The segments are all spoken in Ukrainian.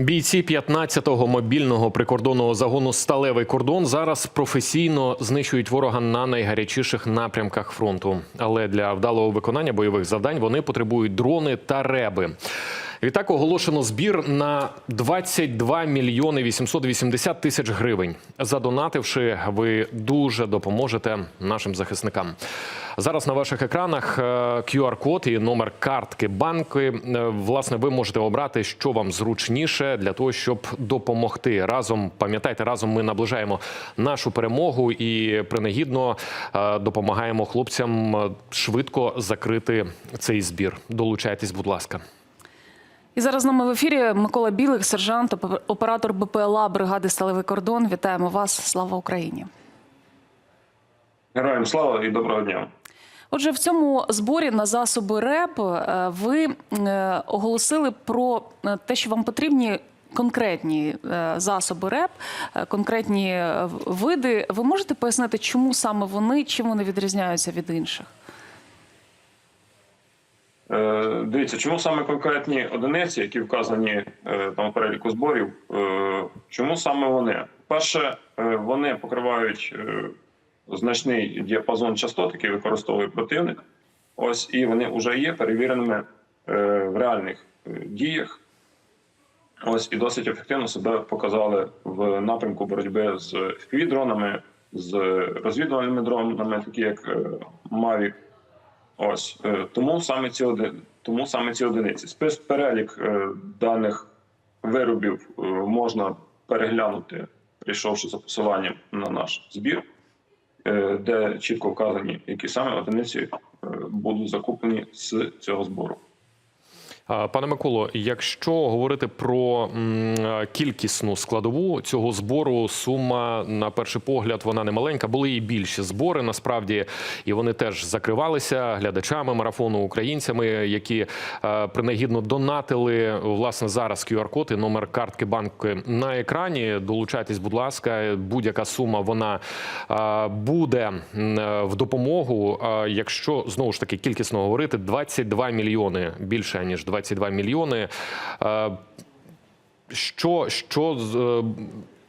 Бійці 15-го мобільного прикордонного загону Сталевий кордон зараз професійно знищують ворога на найгарячіших напрямках фронту. Але для вдалого виконання бойових завдань вони потребують дрони та реби. Відтак оголошено збір на 22 мільйони 880 тисяч гривень. Задонативши, ви дуже допоможете нашим захисникам. Зараз на ваших екранах е, QR-код і номер картки банки. Е, Власне, ви можете обрати, що вам зручніше для того, щоб допомогти. Разом пам'ятайте, разом ми наближаємо нашу перемогу і принагідно е, допомагаємо хлопцям швидко закрити цей збір. Долучайтесь, будь ласка. І зараз з нами в ефірі Микола Білик, сержант, оп- оператор БПЛА бригади Сталевий кордон. Вітаємо вас! Слава Україні! Героям слава і доброго дня. Отже, в цьому зборі на засоби РЕП е, ви е, оголосили про е, те, що вам потрібні конкретні засоби РЕП, конкретні види. Ви можете пояснити, чому саме вони, чим вони відрізняються від інших? Дивіться, чому саме конкретні одиниці, які вказані е, там у переліку зборів, чому саме вони? Перше, вони покривають значний діапазон частот, який використовує противник. Ось і вони вже є перевіреними е, в реальних е, діях. Ось і досить ефективно себе показали в напрямку боротьби з FPV-дронами, з розвідувальними дронами, такі як е, Mavic. Ось тому саме ці оди... тому саме ці одиниці. Спис перелік е, даних виробів можна переглянути, прийшовши за посиланням на наш збір, де чітко вказані, які саме одиниці е, будуть закуплені з цього збору. Пане Миколо, якщо говорити про е, кількісну складову цього збору, сума на перший погляд вона не маленька. Були і більші збори насправді, і вони теж закривалися глядачами марафону, українцями, які е, принагідно донатили власне зараз QR-код і номер картки банку на екрані. Долучайтесь, будь ласка, будь-яка сума вона е, буде в допомогу. Якщо знову ж таки кількісно говорити, 22 мільйони більше ніж 22 мільйони. Е, Що, що е,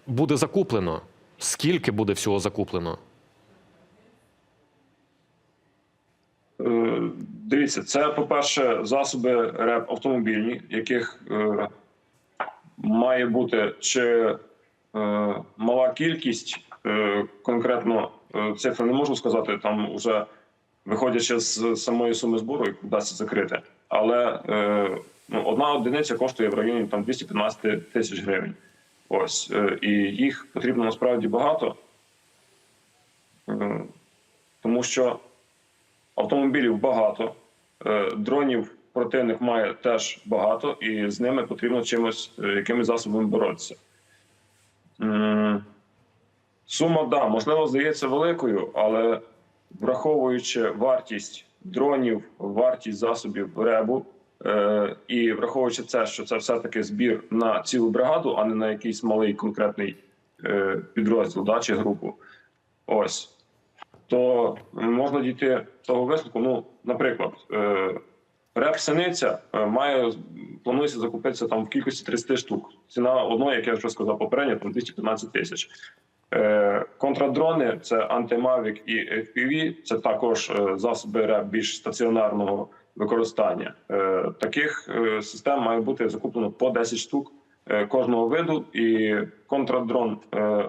буде закуплено? Скільки буде всього закуплено? Е, Дивіться, це, по-перше, засоби РЕП автомобільні, яких має бути чи мала кількість, конкретно е, цифри не можу сказати, там вже виходячи з самої суми збору, яку вдасться закрити. Але е, ну, одна одиниця коштує в районі там 215 тисяч гривень. Ось, е, і їх потрібно насправді багато, е, тому що автомобілів багато, дронів противник має теж багато, і з ними потрібно чимось, якимись засобами боротися. Сума, да, можливо, здається великою, але враховуючи вартість дронів, вартість засобів ребу, е, і враховуючи це, що це все-таки збір на цілу бригаду, а не на якийсь малий конкретний е, підрозділ да, чи групу. Ось то можна дійти того висновку. Ну, наприклад, е, реп синиця має планується закупитися там в кількості 30 штук. Ціна одної, як я вже сказав, попередньо, там 215 тисяч. Е, Контрадрони це антимавік і FPV, це також е, засоби більш стаціонарного використання. Е, Таких систем має бути закуплено по 10 штук кожного виду. І контрадрон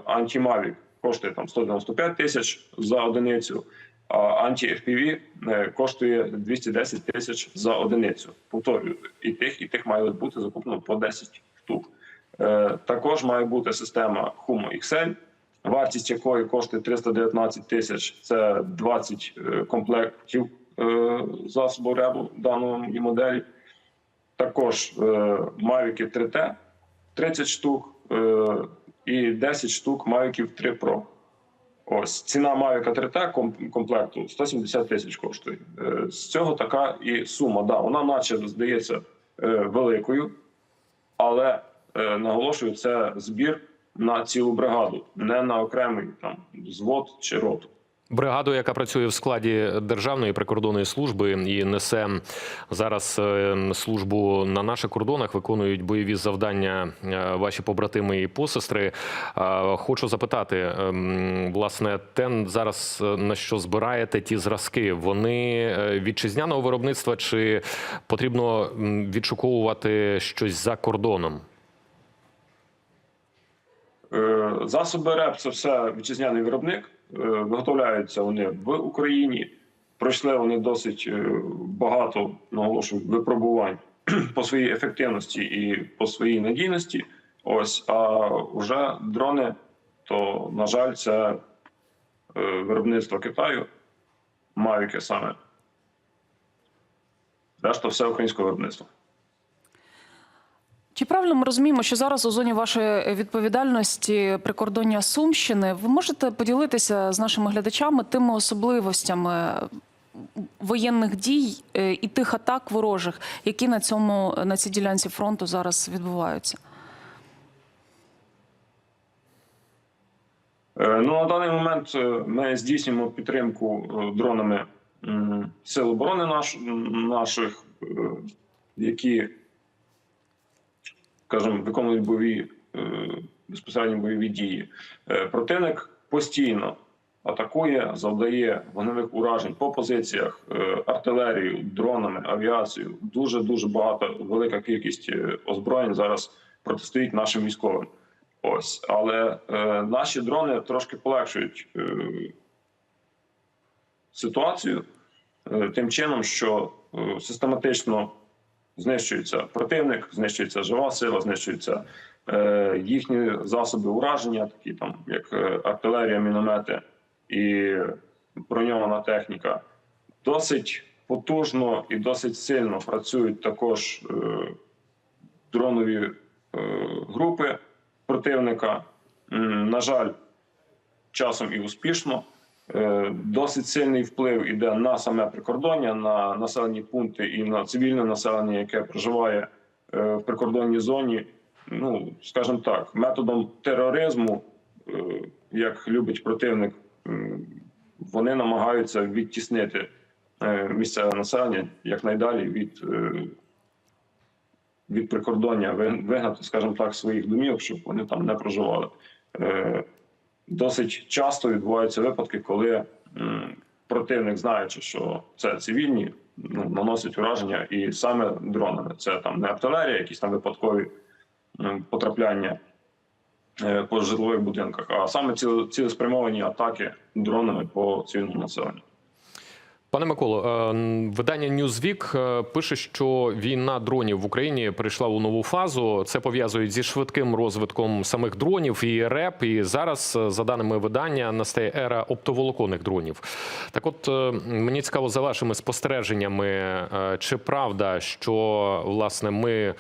антимавік коштує там 195 тисяч за одиницю, а анті-FPV е, коштує 210 тисяч за одиницю. Повторюю, і тих, і тих має бути закуплено по 10 штук. Також має бути система Humo XL, вартість якої коштує 319 тисяч. Це 20 е, комплектів е, засобу ребу даної моделі. Також е, Mavic 3T 30 штук і 10 штук Mavic 3 Pro. Ось ціна Mavic 3T комплекту 170 тисяч коштує. З цього така і сума. Да, вона, наче здається, великою, але наголошую, це збір на цілу бригаду, не на окремий там взвод чи роту. Бригаду, яка працює в складі Державної прикордонної служби і несе зараз е, службу на наших кордонах, виконують бойові завдання е, ваші побратими і посестри. Е, Хочу запитати, ем, власне, те зараз на що збираєте ті зразки, вони вітчизняного виробництва чи потрібно відшуковувати щось за кордоном? Е, Засоби РЕП це все вітчизняний виробник. Е, Виготовляються вони в Україні. Пройшли вони досить е, багато наголошую випробувань по своїй ефективності і по своїй надійності. Ось а вже дрони, то на жаль, це виробництво Китаю, Мавіки саме. Решта все українського виробництва. Чи правильно ми розуміємо, що зараз у зоні вашої відповідальності прикордоння Сумщини ви можете поділитися з нашими глядачами тими особливостями воєнних дій е, і тих атак ворожих, які на цьому на цій ділянці фронту зараз відбуваються? Е, Ну, на даний момент е, ми здійснюємо підтримку дронами Сил оборони наш, наших, які, скажімо, виконують бойові е, безпосередньо бойові дії. Е, Противник постійно атакує, завдає вогневих уражень по позиціях е, артилерією, дронами, авіацією. Дуже дуже багато, велика кількість озброєнь зараз протистоїть нашим військовим. Ось, але наші дрони трошки полегшують ситуацію тим чином, що систематично знищується противник, знищується жива сила, знищуються е, їхні засоби ураження, такі там як е, артилерія, міномети і броньована техніка. Досить потужно і досить сильно працюють також е, дронові е, групи противника. На жаль, часом і успішно. Е, Досить сильний вплив іде на саме прикордоння, на населені пункти і на цивільне населення, яке проживає е, в прикордонній зоні. Ну, скажімо так, методом тероризму, е, як любить противник, вони намагаються відтіснити місцеве населення якнайдалі від від прикордоння вигнати, скажімо так, своїх домівок, щоб вони там не проживали. Досить часто відбуваються випадки, коли противник, знаючи, що це цивільні, ну, наносить ураження і саме дронами. Це там не артилерія, якісь там випадкові потрапляння е, по житлових будинках, а саме цілеспрямовані атаки дронами по цивільному населенню. Пане Миколо, е, видання Newsweek е, пише, що війна дронів в Україні перейшла у нову фазу. Це пов'язують зі швидким розвитком самих дронів і РЕП. І зараз, е, за даними видання, настає ера оптоволоконних дронів. Так, от мені цікаво за вашими спостереженнями, чи правда, що власне ми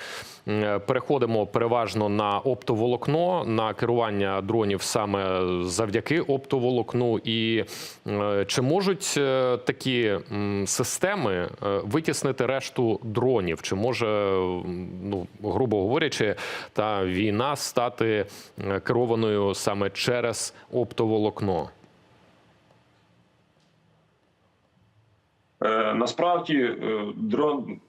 переходимо переважно на оптоволокно на керування дронів саме завдяки оптоволокну, і е, чи можуть е, такі системи е, витіснити решту дронів? Чи може, ну грубо говорячи, та війна стати е, керованою саме через оптоволокно? Е, Насправді е, дрон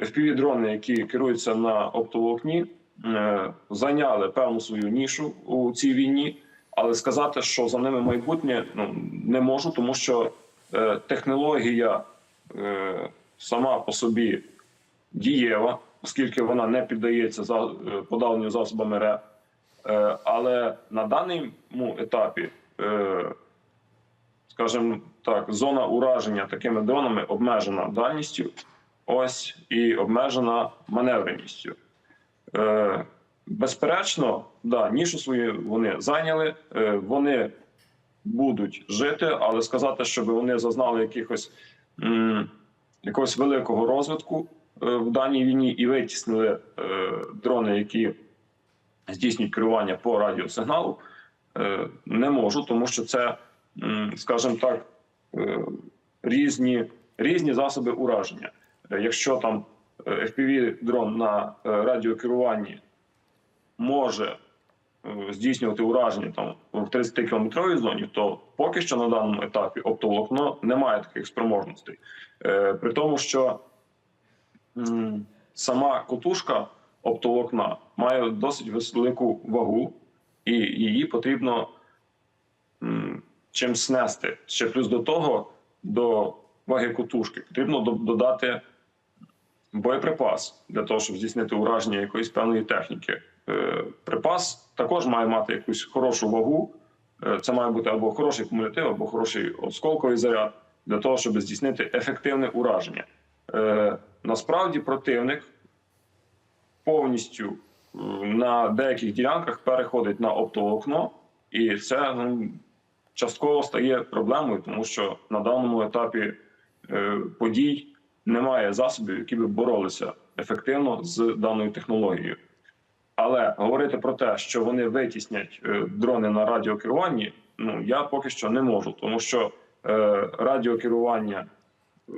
FPV-дрони, які керуються на оптоволокні, е, зайняли певну свою нішу у цій війні, але сказати, що за ними майбутнє, ну не можу, тому що е, технологія е, сама по собі дієва, оскільки вона не піддається за подавленню засобами РЕП. Але на даному етапі скажімо так, зона ураження такими дронами обмежена дальністю, ось і обмежена маневреністю. Е, безперечно, да, нішу свою вони зайняли, е, вони будуть жити, але сказати, щоб вони зазнали якихось м, якогось великого розвитку е, в даній війні і витіснили е, дрони, які здійснюють керування по радіосигналу, е, не можу, тому що це, м, скажімо так, е, різні, різні засоби ураження. Е, Якщо там FPV-дрон на е, радіокеруванні може е, здійснювати ураження там в 30 кілометровій зоні, то поки що на даному етапі оптоволокно не має таких спроможностей. Е, При тому, що сама котушка оптоволокна має досить велику вагу, і її потрібно чим снести. Ще плюс до того, до ваги котушки потрібно додати боєприпас для того, щоб здійснити ураження якоїсь певної техніки. Е, Припас також має мати якусь хорошу вагу. Е, Це має бути або хороший кумулятив, або хороший осколковий заряд для того, щоб здійснити ефективне ураження. Е, Насправді противник повністю на деяких ділянках переходить на оптоволокно, і це ну, частково стає проблемою, тому що на даному етапі подій немає засобів, які би боролися ефективно з даною технологією. Але говорити про те, що вони витіснять е, дрони на радіокеруванні, ну я поки що не можу, тому що е, радіокерування е,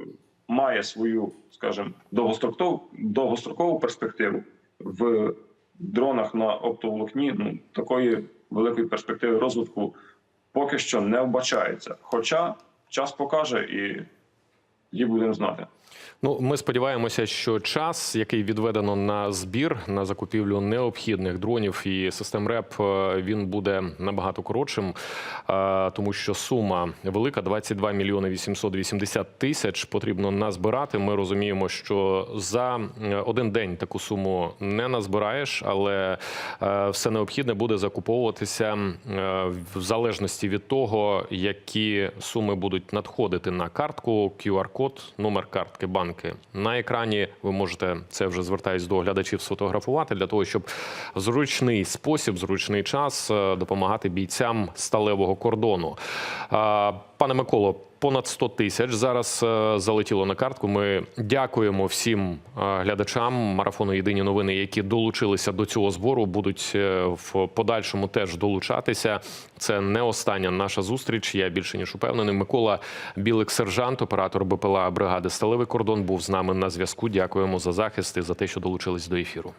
має свою, скажімо, довгострокову, довгострокову перспективу в дронах на оптоволокні. Ну такої великої перспективи розвитку поки що не вбачається. Хоча час покаже і її будемо знати. Ну, ми сподіваємося, що час, який відведено на збір на закупівлю необхідних дронів і систем РЕП, е, він буде набагато коротшим, е, тому що сума велика 22 мільйони 880 тисяч потрібно назбирати. Ми розуміємо, що за е, один день таку суму не назбираєш, але все необхідне буде закуповуватися в залежності від того, які суми будуть надходити на картку, QR-код, номер картки банки на екрані. Ви можете це вже звертаюсь до глядачів сфотографувати для того, щоб в зручний спосіб, зручний час е, допомагати бійцям сталевого кордону. Пане Миколо, понад 100 тисяч зараз е, залетіло на картку. Ми дякуємо всім е, глядачам марафону Єдині новини, які долучилися до цього збору. Будуть е, в подальшому теж долучатися. Це не остання наша зустріч. Я більше ніж упевнений. Микола Білик, сержант, оператор БПЛА бригади Сталевий кордон, був з нами на зв'язку. Дякуємо за захист і за те, що долучились до ефіру.